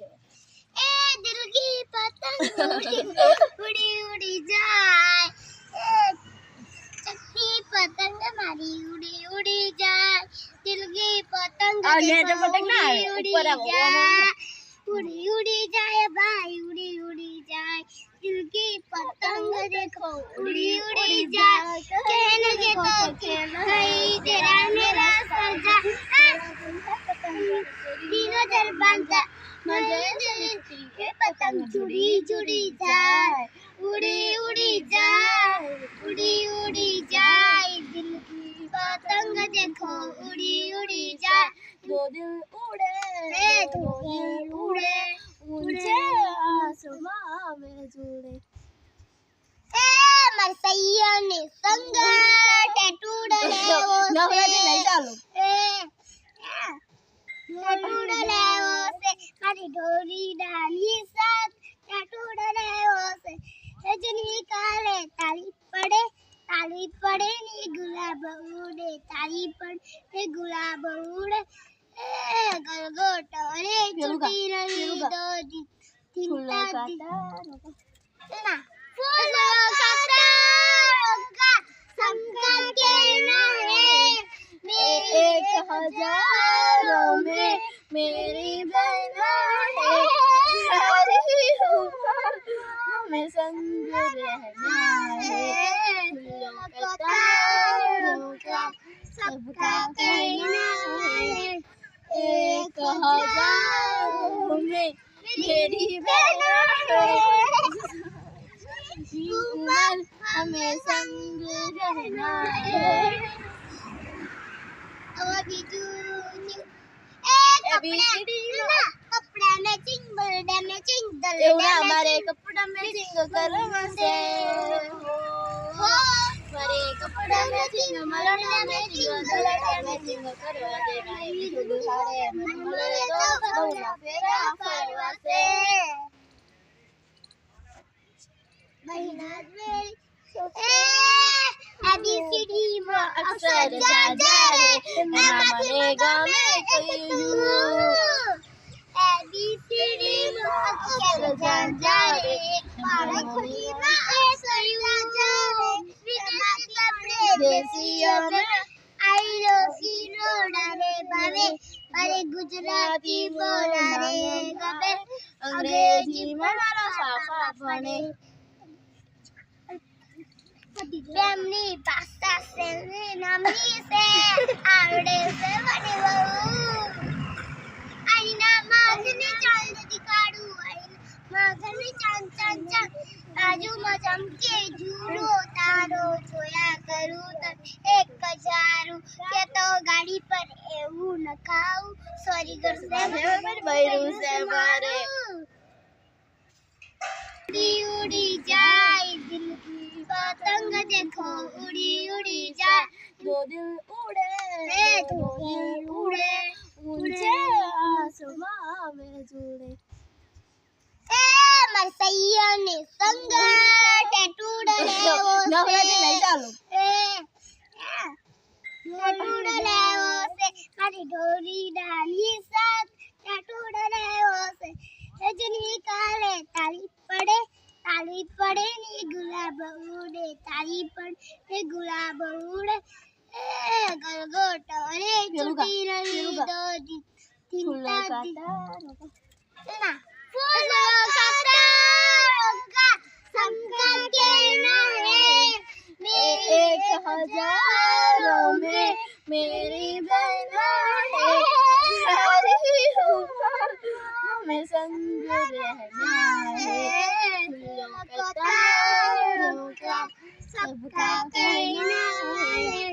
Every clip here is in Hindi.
ए दिल की पतंग उड़ी उड़ी उड़ी जाए ए चक्की पतंग हमारी उड़ी उड़ी जाए दिल की पतंग और ये जो पतंग ना, ऊपर है उड़ी उड़ी जाए भाई उड़ी उड़ी जाए दिल की पतंग देखो उड़ी उड़ी जाए खेल के तो खेल गई तेरा मेरा सजा तीनों दर बांधा ये पतंग जुड़ी जुड़ी जाए उड़ी उड़ी जाए उड़ी उड़ी जाए दिल की पतंग देखो उड़ी उड़ी जाए। दो दिल उड़े दो दिल उड़े ऊँचे आसमां में जुड़े। ए मरसैया ने संग टूटले वो नवरात्रि नहीं डालो ए टूटले वो से मारी डोरी डाली साथ टूटले वो से रजनी काले ताली पड़े पड़े गुलाब उड़े ताली पड़े गुलाब उड़े। गलगोट रे केलुगा, रही दो दिन चिंता ना? फूलों का तारों कहना है। मेरे एक हज़ारों में मेरी बहना है। सारी उम्र हमें संग रहना है फूलों का तारों का सबका कहना है एक हज़ारों में मेरी बहना हमें संग रहना है अभी ए अभी कपड़ा मैचिंग बर्डे मैचिंग दल हमारे कपड़ा में सिंग कर से। हो हमारे कपड़ा में सिंग मलड़ा में सिंग दलड़ा में सिंग कर दे भाई जुग सारे मलड़े तो बहुला દેશીઓ આઈલો શિરોડા રે ભાવે અરે ગુજરાતી બોલા રે ગબે અંગ્રેજી મારો સાફા ભણે તેમની પાસ્તા સે નામની સે આવડે સે મને બહુ આઈના માગને ચાંદ દીકાડું આઈના માગને ચાંદ ચાંદ ચાંદ બાજુમાં ચમકે ઝૂરો તારો જોયા કરું તને એક કજારું કે તો ગાડી પર એવું ન ખાવું સોરી કરશે બરાબર બૈરું છે મારે ઉડી ઉડી જાય દિલ પતંગ દેખો ઉડી ઉડી જાય દો દિલ ઉડે રે દો દિલ ઉડે ઊંચે આસમાન મે જોડે એ મર સૈયા ને સંગ ટેટુડ રે वो टूटले वो से मारी डाली साथ टूटले वो रजनी काले ताली पड़े ताली पड़े नी गुलाब उड़े ताली पड़े गुलाब उड़े ए रे केलुगा, छुट्टी दो दिन चिंता दी ना फूलों का तारों का संगम कहना है मेरे एक हज़ारों मेरी बहना है। हमें संग रहना है सबका कहना है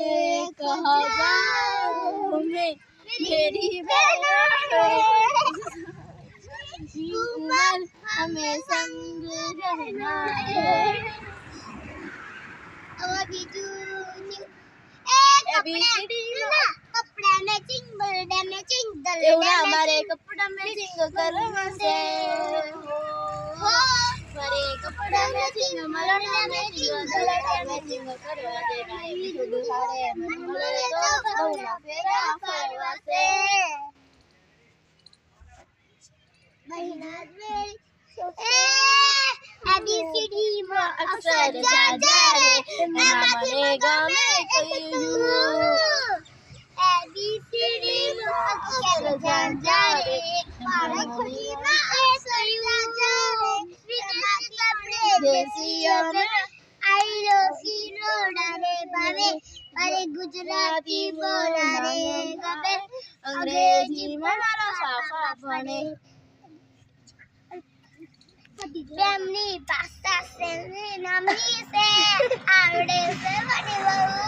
एक हज़ारों में मेरी बहना उम्र हमें संग रहना है अभी तू કપડા મેચિંગ બર્થડે કરવા મારે કપડા મેચિંગ મલડા કરવા દે મહિના शादी की टीम अक्सर जाते मैं बनेगा मैं कोई हूँ अक्सर जाते मैं खुली मैं ऐसा जाते देसियों में आई रोसी रोड़ा रे बाबे अरे गुजराती बोला रे गबे अंग्रेजी में मारा साफा बने फैमिली पास्ता से नमी से आवड़े से वडिवऊ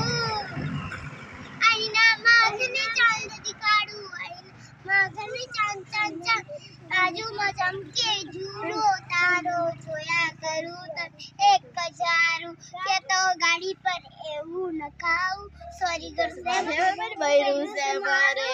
అయిన మాగని చాంద్ దికాడు అయిన మాగని చాంద్ చాంద్ చాంद बाजू मौसम के झूलो तारो सोया करूँ तब एक कचारू के तो गाड़ी पर एवू न खाऊ सॉरी घर से भैरू से मारू